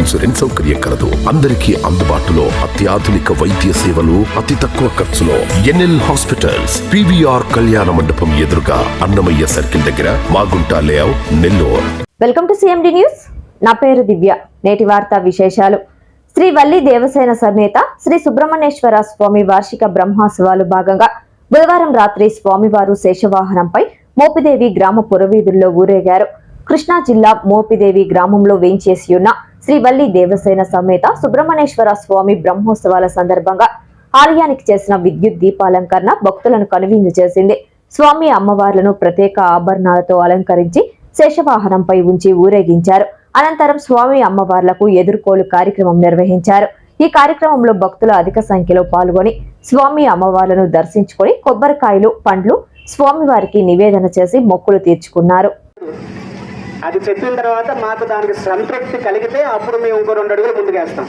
Insurance సౌకర్యం కలదు. అందరికీ అందుబాటులో అత్యాధునిక వైద్య సేవలు అతి తక్కువ ఖర్చులో ఎన్ఎల్ హాస్పిటల్స్ పివిఆర్ కళ్యాణ మండపం ఎదురుగా అన్నమయ్య సర్కిల్ దగ్గర Magunta layout Nellore. Welcome to CMD news నా పేరు దివ్య. నేటి వార్త విశేషాలు. శ్రీ వల్లి దేవసేన సమేత శ్రీ సుబ్రహ్మణ్యేశ్వర స్వామి వార్షిక బ్రహ్మోత్సవాలు భాగంగా బుధవారం రాత్రి స్వామివారు శేషవాహనంపై మోపిదేవి గ్రామ పురవీధుల్లో ఊరేగారు. కృష్ణా జిల్లా మోపిదేవి గ్రామంలో వేంచేసి ఉన్న శ్రీ వల్లి దేవసేన సమేత సుబ్రహ్మణ్యేశ్వర స్వామి బ్రహ్మోత్సవాల సందర్భంగా ఆలయానికి చేసిన విద్యుత్ దీపాలంకరణ భక్తులను కనువిందు చేసింది. స్వామి అమ్మవార్లను ప్రత్యేక ఆభరణాలతో అలంకరించి శేషవాహనంపై ఉంచి ఊరేగించారు. అనంతరం స్వామి అమ్మవార్లకు ఎదుర్కోలు కార్యక్రమం నిర్వహించారు. ఈ కార్యక్రమంలో భక్తులు అధిక సంఖ్యలో పాల్గొని స్వామి అమ్మవార్లను దర్శించుకొని కొబ్బరికాయలు పండ్లు స్వామివారికి నివేదన చేసి మొక్కులు తీర్చుకున్నారు. అది చెప్పిన తర్వాత మాకు దానికి సంతృప్తి కలిగితే అప్పుడు మేము ఇంకో రెండు అడుగులు ముందుకేస్తాం.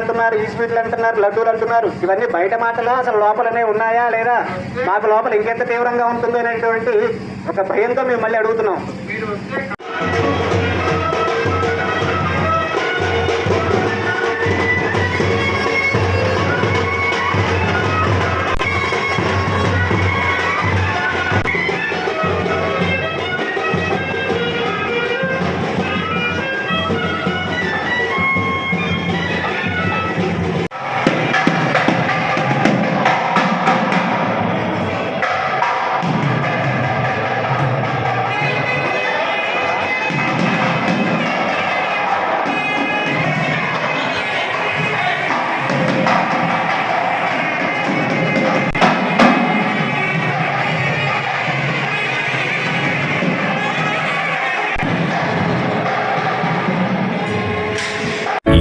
అంటున్నారు ఈ స్వీట్లు అంటున్నారు లడ్డూలు అంటున్నారు ఇవన్నీ బయట మాటలు అసలు లోపలనే ఉన్నాయా లేదా? మాకు లోపల ఇంకెంత తీవ్రంగా ఉంటుందో అనేటువంటి ఒక భయంతో మేము మళ్ళీ అడుగుతున్నాం.